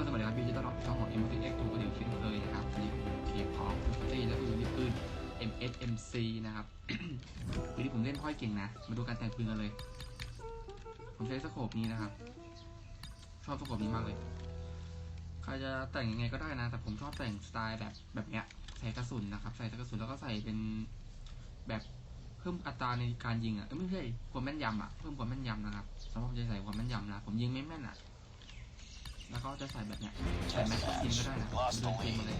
ลสวัสดีครับพี่จิตตลอดช่องของ m t x ตัวเดียวเช่นเคยนะครับวันนี้ผมเกียร์พร้อมคุณตี้และคุณยิปืน MSMC นะครับวันนี้ผมเล่นค่อยเก่งนะ มาดูการแต่งปืนกันเลย ผมใช้สโคปนี้นะครับ ชอบสโคปนี้มากเลยใครจะแต่งยังไงก็ได้นะ แต่ผมชอบแต่งสไตล์แบบแบบเนี้ยใส่กระสุนนะครับ ใส่กระสุนแล้วก็ใส่เป็นแบบเพิ่มอัตราในการยิงอะเอ้ยไม่ใช่ความแม่นยำอะเพิ่มความแม่นยำนะครับสมมติผมจะใส่ความแม่นยำนะผมยิงไม่แม่นอะ แล้วก็จะใส่แบบเนี้ยใส่แม็กซิมก็ได้นะเดินเกมมาเลย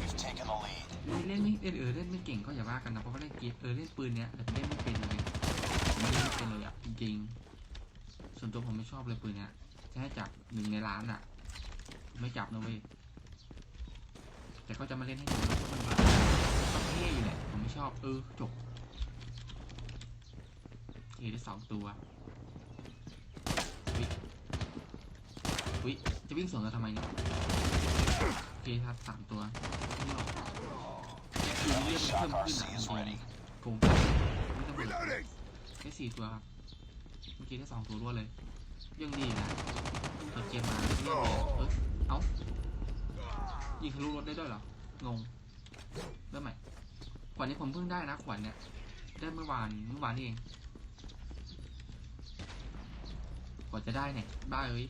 We've taken the lead. เล่นไม่เล่นเออเล่นไม่เก่งก็อย่าว่ากันนะเพราะว่าเล่นเกมเออเล่นปืนเนี้ยแต่เล่นไม่เป็นเลยผมเล่นไม่เป็นเลยอะจริงๆส่วนตัวผมไม่ชอบเลยปืนเนี้ยจะให้จับหนึ่งในล้านอะผมไม่จับนะเว้ยแต่ก็จะมาเล่นให้ดูนะว่ามันแบบต้องเท่อยู่แหละผมไม่ชอบเออจบเอได้สองตัววิ วิจะวิ่งสวนกันทำไมเนี่ยโอเคครับสามตัวไม่ออกคือเรียกมันเพิ่มขึ้นอะจริงๆผมไม่ต้องเปิดแค่สี่ตัวครับ เมื่อกี้ได้สองตัวรวดเลย ยังดีนะเปิดเกมมาเรียกเลยเออเอ้ายิงทะลุรถได้ด้วยเหรองงเริ่มใหม่ขวัญนี้ผมเพิ่งได้นะขวัญเนี่ยได้เมื่อวานเมื่อวานนี่เองกว่าจะได้เนี่ยบ้าเอ้ย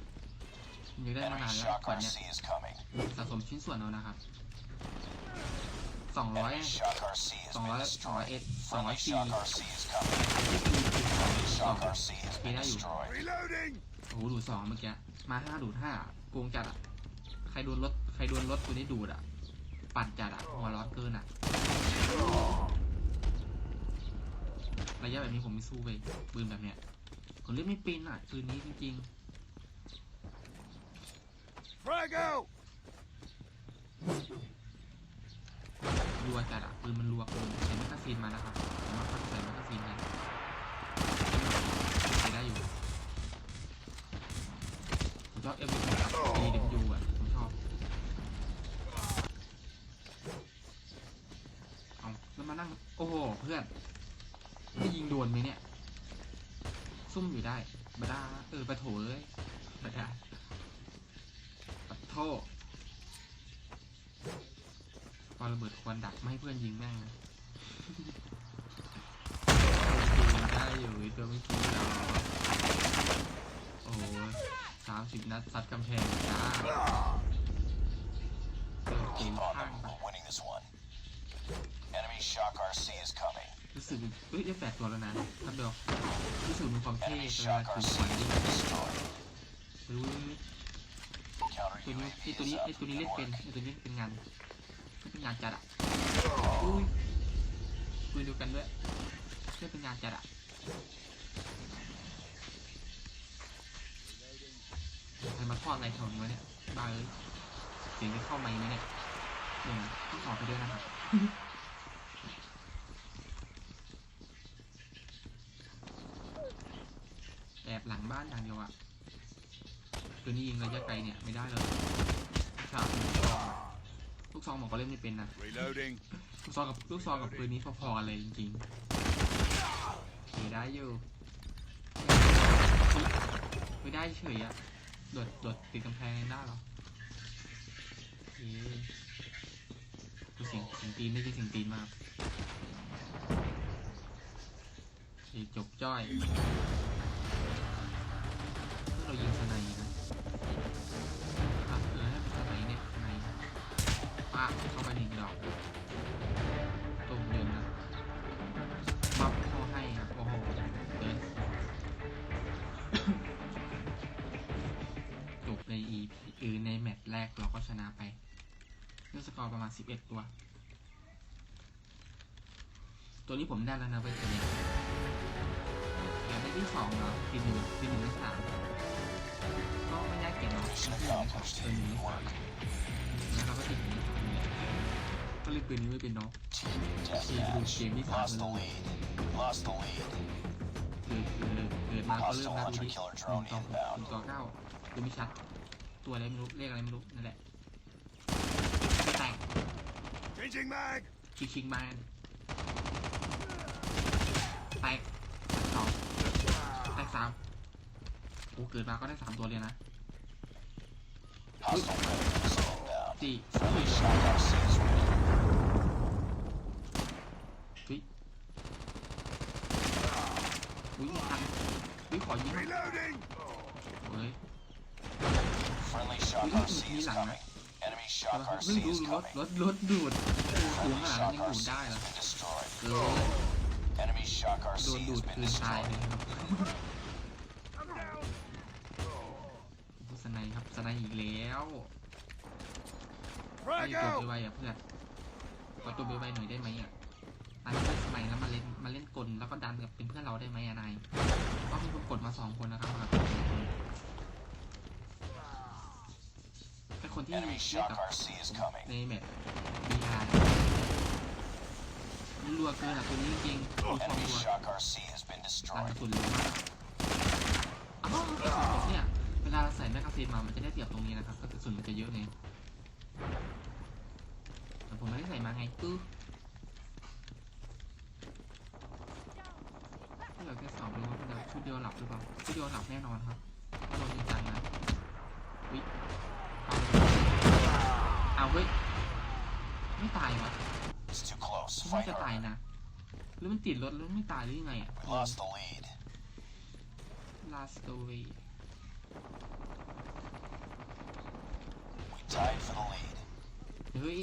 มันยังได้มานาน Enemy แล้ว Shock ขวัญเนี่ย RC is coming. สะสมชิ้นส่วนเอานะครับสองร้อย Enemy Shock RC has สองร้อย been สองร้อย destroyed. เอ็ดสองร้อย Friendly สี่ Shock RC is coming. นี่คือคือสอง Enemy สอง Shock RC has been Kaya yun. destroyed. Reloading! โอ้โหดูดสองเมื่อกี้มาห้าดูดห้าโกงจัดอะใครโดนรถใครโดนรถตัวนี้ดูดอะปั่นจัดอะหัวร้อนเกินอะระยะแบบนี้ผมไม่สู้เว้ยปืนแบบเนี้ยผมเล่นไม่เป็นอะปืนนี้จริง Frag out! รัวจัดอะปืนมันรัวเกินใช้แมกกาซีนมานะครับผมว่าเขาใส่แมกกาซีนกันใช้ได้อยู่ผมชอบเอ็มวีกับดีเดยูอะ ผมชอบ เอาแล้วมานั่ง โอ้โห เพื่อนไม่ยิงโดนไหมเนี่ย ซุ่มอยู่ได้บาดาเออปะโถเอ้ยบาดาปะโท ปาระเบิดควันดักไม่ให้เพื่อนยิงแม่งนะยิงได้อยู่ไอ้ตัวไม่คิดเราโอ้สามสิบนัดซัดกำแพงจ้าเลิกเกม Keep on ข้าง them. ไป We're winning this one. Enemy Shock RC is coming. รู้สึกเอ้ยได้แปดตัวแล้วนะครับเดี๋ยวรู้สึกมีความเท่ Enemy เวลา Shock ถือ RC ขวาน has นี่ been destroyed. รู้ Counter ตัวนี้ไอ UAV ตัวนี้ is ไอ up. ตัวนี้เล่น Good เป็น work. ไอตัวนี้เป็นงาน เป็นงานจัดอะอุ้ยปืนเดียวกันด้วยเล่นเป็นงานจัดอะใครมาทอดอะไรแถวนี้วะเนี่ยบ้าเลยเสียงจะเข้าไหมค์ไหมเนี่ยหนึ่งต้องขอไปด้วยนะครับแอบหลังบ้านอย่างเดียวอะตัวนี้ยิงระยะไกลเนี่ยไม่ได้เลยชาลูกซองอะ ลูกซองบอกก็เล่นไม่เป็นนะ Reloading. ลูกซองกับลูกซองกับปืนนี้พอๆเลยจริงๆไม่ได้อยู่ไม่ได้เฉยอะโดดโดดติดกำแพงได้เหรอโอเคดูเสียงเสียงตีนไม่ใช่เสียงตีนมากโอเคจบจ้อยเรายิงสไนด์น ป้าเข้าไปหนึ่งดอกตรงเดินนะมับเข้าให้ครับ โอ้โหเดินจบใน EP เออในแมตช์แรกเราก็ชนะไปด้วยสกอร์ประมาณ 11 ตัว ตัวนี้ผมได้แล้วนะเว้ยตัวนี้ยแต่ได้ที่สองเหรอทีหนึ่งทีหนึ่งได้สามก็ไม่ได้เก่งหรอกทีหนึ่งได้สองตัวหนึ่งได้สามแล้วก็ติดนึ่ ก็เลยปืนนี้ไม่เป็นเนาะ Team ทีมดู deathmatch. เกมที่สาม Lost เล the ย lead. Lost the lead. เกิดเกิดเกิดมาก็เริ่มนับดูดิห Hostile นึ่ง hunter-killer ต่อ drone inbound หนึ่งต่อเก้าดูไม่ชัด ตัวอะไรไม่รู้เลขอะไรไม่รู้นั่นแหละไม่แตก Changing mag! ชิงชิงมาแตกสองแตกสามอ้เกิดมาก็ได้สามตัวเลยนะ Hostile predators inbound. สี่ Friendly shock RCs ready. เฮ้ย อุ้ยทันอุ้ยขอยิงเฮ้ยอุ้ย Friendly shock RC is coming. Enemy shock มึง RC ดู is รถ coming. รถรถดูดสูง Friendly ขนาด shock นี้นยังดูด RC ได้เหร has อ been เอ destroyed. อ Enemy shock โดน RC ดู has ด been คืนตายเล destroyed. ยครับผู้สไนยครับสไนยอีกแล้วไป Frag กด out! ไปไวๆอะเพื่อนกดตัวไปไวๆหน่อยได้ไหมอะ นนี้เป็นสมัยแล้วมาเล่นมาเล่นกลแล้วก็ดันกับเป็นเพื่อนเราได้ไหมอะนายก็มีคนกดมาสองคนนะครับมากับไอ้คนที่เล่น Enemy กับ shock RC is coming. ในแมปบีอาร์รัวเกินอะตัวนี้จริงๆมีความ Enemy รัว shock RC has been ตาม destroyed. สุดเลยมากอ้าวกระสุนตกเนี่ยเวลาใส่แมกกาซีนมา มันจะได้เปรียบตรงนี้นะครับกระสุนมันจะเยอะไงแต่ผมไม่ได้ใส่มาไงตื้อถ้าเห ลือแค่สองดูว่าเป็นชุดเดียวหลับหรือเปล่าชุดเดียวหลับแน่นอนครับถ้าโดนจริงจังนะวิเอาเอาเฮ้ยไม่ตายวะ It's too close. คิดว่จะตายนะหรือมันติดรถแล้วไม่ตายหรือยังไงอะ lost the lead. last story We tied for the lead. เฮ้ย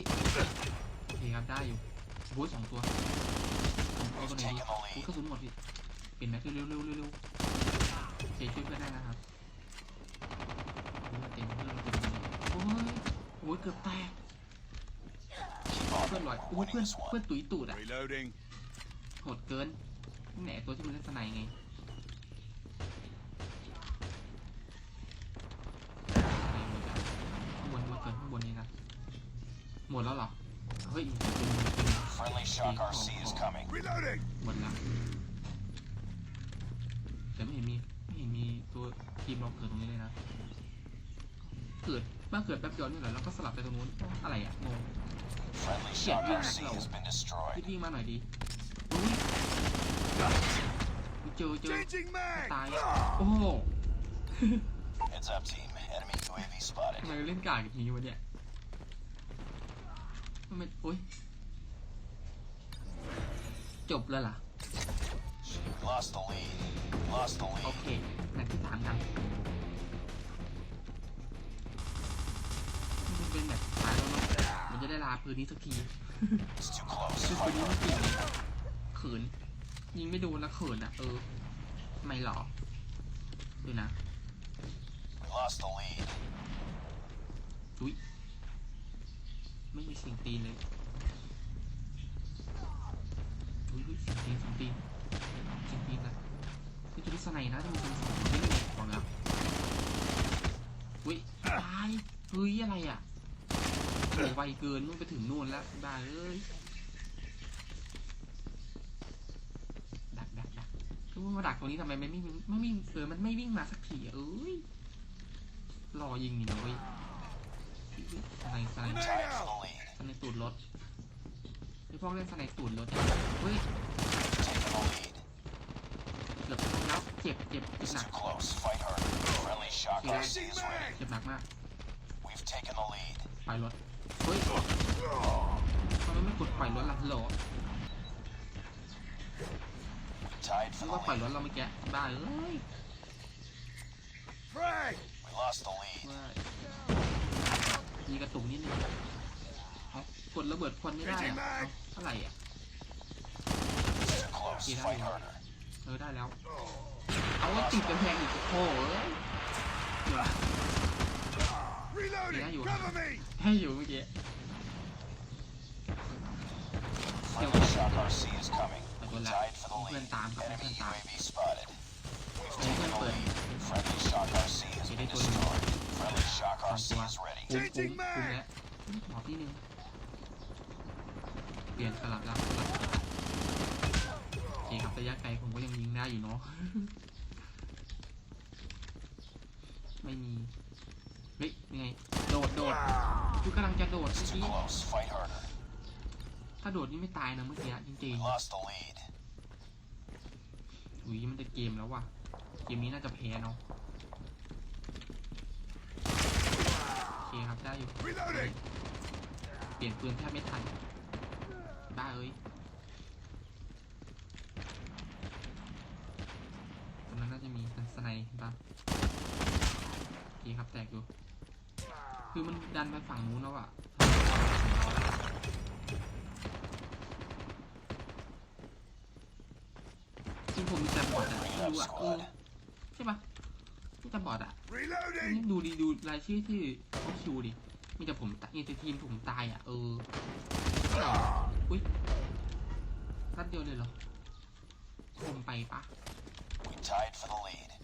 โอเคครับได้อยู่โอ้ยสองตัวสองตัวตัวไหนดีโอ้ยกระสุนหมดดิเปลี่ยนแม็กเร็วเร็วเร็วเร็วโอเคช่วยเพื่อนได้นะครับเลือดเต็มเลือดเต็มเลยโอ้ยโอ้ยเกือบแตก Keep on. เพื่อนลอยโอ้ย Winning เพื่อน this เพื่อน one. ตุ๋ยตูดอะ Reloading. โหดเกินแหนตัวที่มันเล่นสไนไงข้างบนมาเกินข้างบนนี้นะหมดแล้วเหรอเฮ้ย Friendly shock RC is coming. Reloading! หมดแล้ว แต่ไม่เห็นมีไม่เห็นมีตัวทีมเราเกิดตรงนี้เลยนะ เกิดมาเกิดแป๊บเดียวนี่แหละแล้วก็สลับไปตรงนู้นอะไรอะงง Friendly Yeah, shock yeah, RC no. has been รีบ destroyed. วิ่งมาหน่อยดีอุ้ยเจอเจอ Changing mag! ตายโอ้โห Heads up, team. Enemy UAV ทำ spotted. ไมเล่นกากอย่างนี้วะเนี่ยทำไมโอ้ยจบแล้วล่ะ We lost the lead. We lost the โอ lead. เคนัดที่สามกันมันเป็นแบบท้ายแล้วเนอะมันจะได้ลาพื้นนี้สักที It's too close. คือปืน Fight นี้มัน harder. เก่งเขิน ยิงไม่โดนแล้วเขินอะ เออทำไม่หรอดูนะ We lost the lead. อุ้ยไม่มีเสียงตีนเลยอุ้ยอุ้ยเสียงตีนเสียงตีน เสียงตีนนะนี่ตัวนี้สไนนะจะมีคนสองนไม่ได้บอกแล้วอุ้ยตายเฮ้ยอะไรอะโอ้ไวเกินมันไปถึงนู่นแล้วบ้าเอ้ยดักดักดักคือมาดักตรงนี้ทำไมไม่วิ่ไม่วิ่งเออมันไม่วิ่งมาสักทีเอ้ยรอยิงนี่นะเว้ยสไนสไนสไนตูดรถไอพวกเล่นสไนตูดรถเฮ้ย เกือบทันแล้วเจ็บเจ็บเจ็บ It's หนัก too close. Fight harder. Friendly shock Yeah. RC is ready. เจ็บหนักมาก We've taken the lead. ปล่อยรถเฮ้ยทำไมไม่กดปล่อยรถล่ะฮัลโหล We tied นึ for ก the ว่าปล่อยร lead. ถเราเมื่อกี้บ้าเอ้ย Frag! We lost the lead. ว่ามีกระตุกนิดนึงเอากดระเบิดควันไม่ได้อะเอาเท่าไหร่อะ It's too close. Yeah. Fight harder. เออได้แล้ว เอาติดกำแพงอีกโอ้โหเอ้ยเดี๋ยว Reloading! Yeah, you are. Cover me! ให้อยู่เมื่อกี้ Friendly shock RC is coming. I We will not. tied for the Movement lead. time, movement Enemy time. UAV spotted. We've Movement taken the time. lead. Friendly shock RC has Okay, been they go in. destroyed. Friendly shock สอง RC ตัว is ready. คุ้มคุ้ม Changing คุ้ม mag แล้วหมอที่หนึ่งเปลี่ยนสลับแล้ว ครับระยะไกลผมก็ยังยิงได้อยู่เนาะ ไม่มี เฮ้ยยังไง โดดโดดคือกำลังจะโดดเมื่อกี้ถ้าโดดนี่ไม่ตายนะเมื่อกี้จริงๆอุ้ยมันจะเกมแล้วว่ะ เกมนี้น่าจะแพ้เนาะ โอเคครับได้อยู่เปลี่ยนปืนแทบไม่ทัน ได้เอ้ย สไนป์บ้างโอเคครับแตกอยู่คือมันดันไปฝั่งนู้นแล้วอะจริงผมมีแต่บอดอะไม่รู้อะเออใช่ปะมีแต่บอดอะ Reloading. นี่ดูดิดูรายชื่อที่เขาคิวดิมีแต่ผมตายมีแต่ทีมผมตายอะเอออุ้ยนัดเดียวเลยเหรอคมไปปะ We tied for the lead.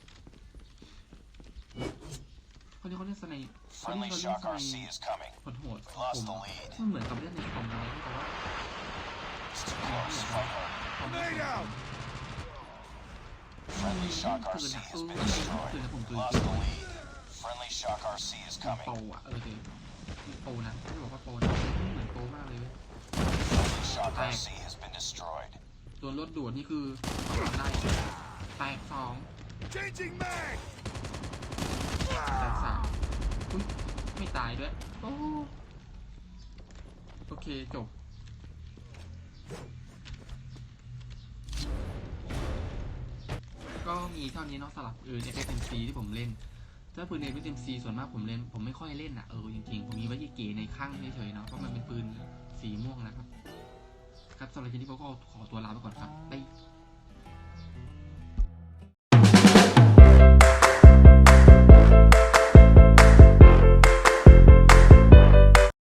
เขาเรียกเขาเรียกสไนเขาเรียก Friendly เขาเรียก Shock สไน RC is coming. โหดโหด We ๆผม lost the อะ lead. มันเหมือนกับเล่นในคอมเลยแต่ว่า It's too close. Fight hard. คอมไม่ Grenade out. Friendly Shock ปืน RC อะ has เออ been ปืน destroyed. นะผมปืน Lost the lead. Friendly Shock RC is โป coming. อะเออเดี๋ยวโปนะไม่บอกว่าโปนะเหมือนโปมากเลยเว้ย Friendly Shock Thanks. RC has been destroyed. โดนรถด่วนนี่คือสองได้แตกสอง Changing mag. แตกสามอุ้ยไม่ตายด้วยโอ้โอเคจบ ก็มีเท่านี้เนาะสลับอื่น FFMC ที่ผมเล่น ถ้าปืน FFMC ส่วนมากผมเล่น ผมไม่ค่อยเล่นอะเออจริงๆ ผมมีไว้เก๋ในข้างเฉยๆเนาะเพราะมันเป็นปืนสีม่วงนะครับ ครับสำหรับคลิปนี้ผมก็ขอตัวลาไปก่อนครับบ๊าย